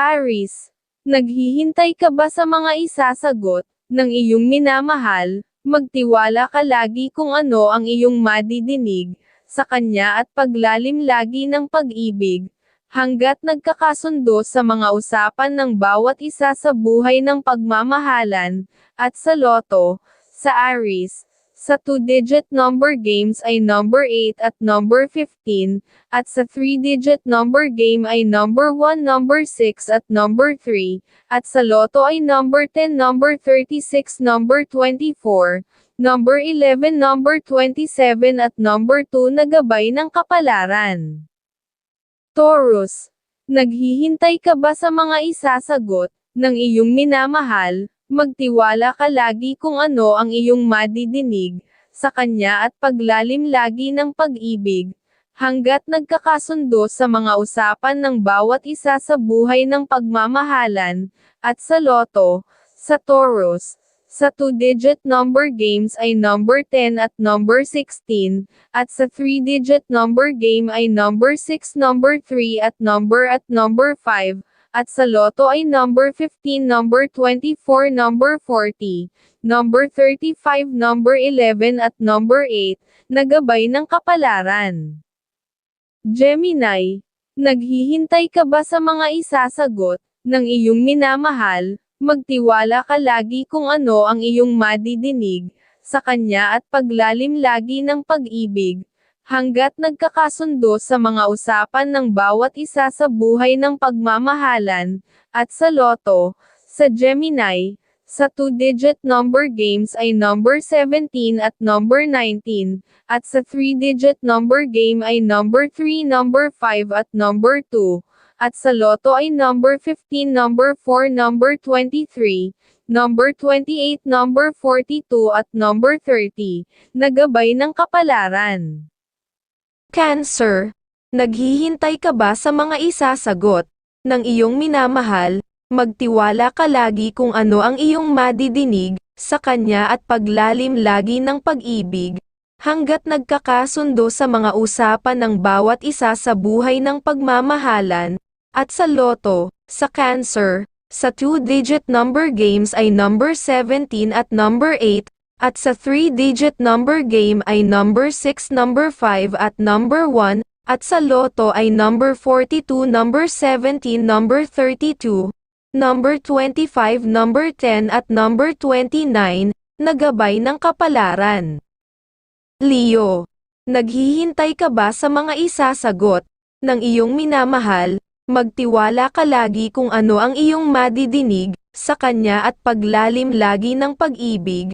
Aris, naghihintay ka ba sa mga isasagot ng iyong minamahal? Magtiwala ka lagi kung ano ang iyong madidinig sa kanya at paglalim lagi ng pag-ibig, hanggat nagkakasundo sa mga usapan ng bawat isa sa buhay ng pagmamahalan, at sa loto, sa Aris, sa two-digit number games ay number 8 at number 15, at sa three-digit number game ay number 1, number 6 at number 3, at sa loto ay number 10, number 36, number 24, number 11, number 27 at number 2 na gabay ng kapalaran. Taurus, naghihintay ka ba sa mga isasagot ng iyong minamahal? Magtiwala ka lagi kung ano ang iyong madidinig sa kanya at paglalim lagi ng pag-ibig, hanggat nagkakasundo sa mga usapan ng bawat isa sa buhay ng pagmamahalan, at sa loto, sa Taurus, sa two-digit number games ay number 10 at number 16, at sa three-digit number game ay number 6, number 3 at number at number 5, at sa loto ay number 15, number 24, number 40, number 35, number 11 at number 8, na gabay ng kapalaran. Gemini, naghihintay ka ba sa mga isasagot ng iyong minamahal? Magtiwala ka lagi kung ano ang iyong madidinig sa kanya at paglalim lagi ng pag-ibig, hanggat nagkakasundo sa mga usapan ng bawat isa sa buhay ng pagmamahalan, at sa loto, sa Gemini, sa two-digit number games ay number 17 at number 19, at sa three-digit number game ay number 3, number 5 at number 2, at sa loto ay number 15, number 4, number 23, number 28, number 42 at number 30, na gabay ng kapalaran. Cancer, naghihintay ka ba sa mga isasagot ng iyong minamahal? Magtiwala ka lagi kung ano ang iyong madidinig sa kanya at paglalim lagi ng pag-ibig, hanggat nagkakasundo sa mga usapan ng bawat isa sa buhay ng pagmamahalan, at sa loto, sa cancer, sa two-digit number games ay number 17 at number 8, at sa three-digit number game ay number 6, number 5 at number 1, at sa loto ay number 42, number 17, number 32, number 25, number 10 at number 29, na gabay ng kapalaran. Leo, naghihintay ka ba sa mga isasagot ng iyong minamahal? Magtiwala ka lagi kung ano ang iyong madidinig sa kanya at paglalim lagi ng pag-ibig,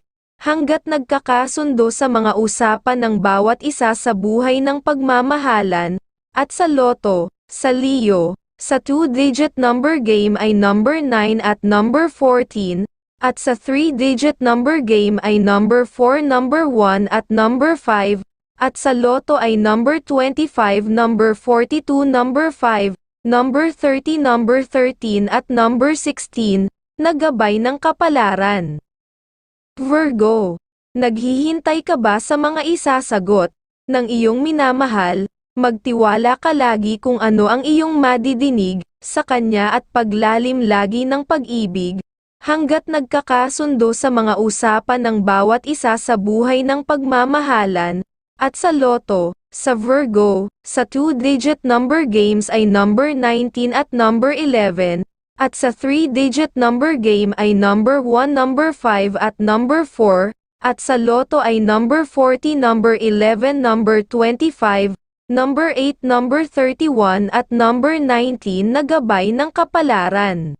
hanggat nagkakasundo sa mga usapan ng bawat isa sa buhay ng pagmamahalan, at sa loto, sa Leo, sa two-digit number game ay number 9 at number 14, at sa three-digit number game ay number 4, number 1 at number 5, at sa loto ay number 25, number 42, number 5, number 30, number 13 at number 16, na gabay ng kapalaran. Virgo, naghihintay ka ba sa mga isasagot ng iyong minamahal? Magtiwala ka lagi kung ano ang iyong madidinig sa kanya at paglalim lagi ng pag-ibig, hanggat nagkakasundo sa mga usapan ng bawat isa sa buhay ng pagmamahalan, at sa loto, sa Virgo, sa two-digit number games ay number 19 at number 11, at sa three-digit number game ay number 1, number 5 at number 4, at sa loto ay number 40, number 11, number 25, number 8, number 31 at number 19 na gabay ng kapalaran.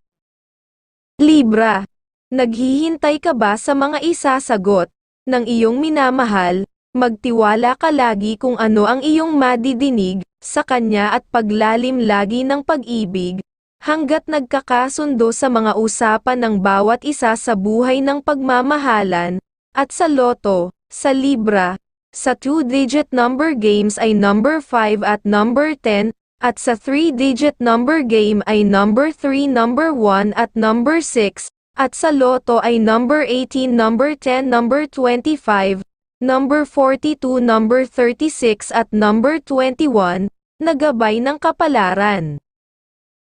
Libra, naghihintay ka ba sa mga isasagot ng iyong minamahal? Magtiwala ka lagi kung ano ang iyong madidinig sa kanya at paglalim lagi ng pag-ibig, hanggat nagkakasundo sa mga usapan ng bawat isa sa buhay ng pagmamahalan, at sa loto, sa Libra, sa two-digit number games ay number 5 at number 10, at sa three-digit number game ay number 3, number 1 at number 6, at sa loto ay number 18, number 10, number 25, number 42, number 36 at number 21, na gabay ng kapalaran.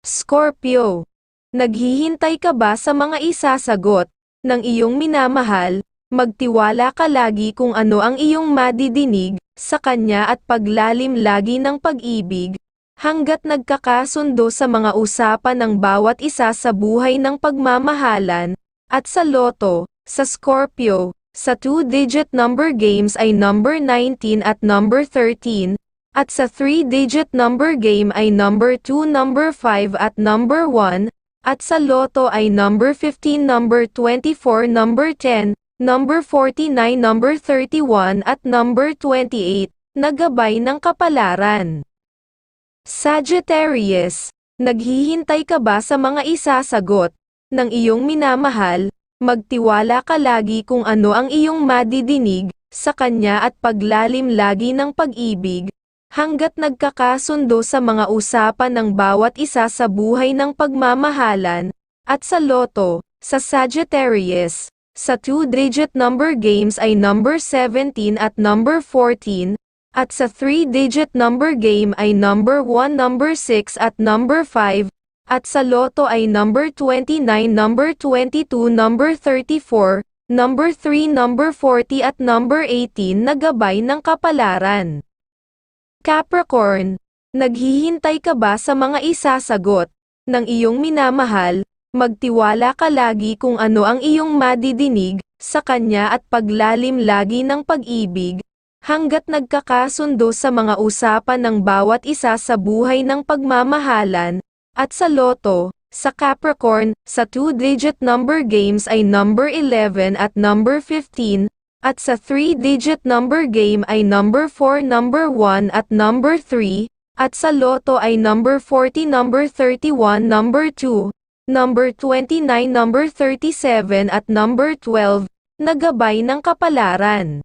Scorpio, Naghihintay ka ba sa mga isasagot ng iyong minamahal? Magtiwala ka lagi kung ano ang iyong madidinig sa kanya at paglalim lagi ng pag-ibig, hanggat nagkakasundo sa mga usapan ng bawat isa sa buhay ng pagmamahalan, at sa loto, sa Scorpio, sa two-digit number games ay number 19 at number 13, at sa three-digit number game ay number 2, number 5 at number 1, at sa loto ay number 15, number 24, number 10, number 49, number 31 at number 28, na gabay ng kapalaran. Sagittarius, naghihintay ka ba sa mga isasagot ng iyong minamahal? Magtiwala ka lagi kung ano ang iyong madidinig sa kanya at paglalim lagi ng pag-ibig, hanggat nagkakasundo sa mga usapan ng bawat isa sa buhay ng pagmamahalan, at sa loto, sa Sagittarius, sa two-digit number games ay number 17 at number 14, at sa three-digit number game ay number 1, number 6 at number 5, at sa loto ay number 29, number 22, number 34, number 3, number 40 at number 18 na gabay ng kapalaran. Capricorn, naghihintay ka ba sa mga isasagot ng iyong minamahal? Magtiwala ka lagi kung ano ang iyong madidinig sa kanya at paglalim lagi ng pag-ibig, hanggat nagkakasundo sa mga usapan ng bawat isa sa buhay ng pagmamahalan, at sa loto, sa Capricorn, sa two-digit number games ay number 11 at number 15, at sa three-digit number game ay number 4, number 1 at number 3, at sa loto ay number 40, number 31, number 2, number 29, number 37 at number 12, na gabay ng kapalaran.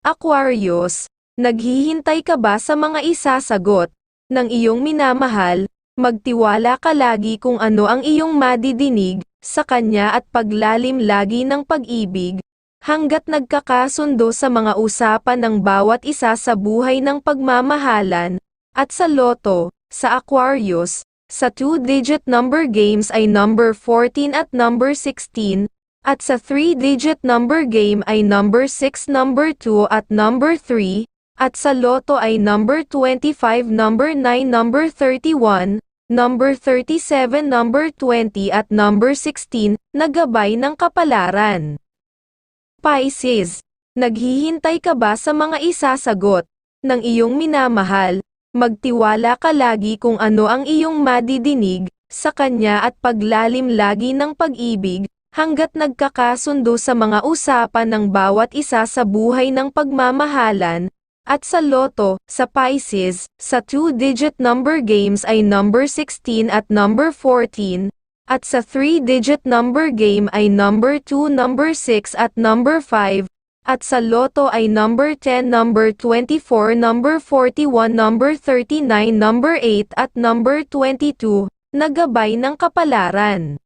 Aquarius, naghihintay ka ba sa mga isasagot ng iyong minamahal? Magtiwala ka lagi kung ano ang iyong madidinig sa kanya at paglalim lagi ng pag-ibig, hanggat nagkakasundo sa mga usapan ng bawat isa sa buhay ng pagmamahalan, at sa loto, sa Aquarius, sa two-digit number games ay number 14 at number 16, at sa three-digit number game ay number 6, number 2 at number 3, at sa loto ay number 25, number 9, number 31, number 37, number 20 at number 16, na gabay ng kapalaran. Pisces, naghihintay ka ba sa mga isasagot ng iyong minamahal? Magtiwala ka lagi kung ano ang iyong madidinig sa kanya at paglalim lagi ng pag-ibig, hanggat nagkakasundo sa mga usapan ng bawat isa sa buhay ng pagmamahalan, at sa loto, sa Pisces, sa two-digit number games ay number 16 at number 14, at sa three-digit number game ay number 2, number 6 at number 5, at sa loto ay number 10, number 24, number 41, number 39, number 8 at number 22, na gabay ng kapalaran.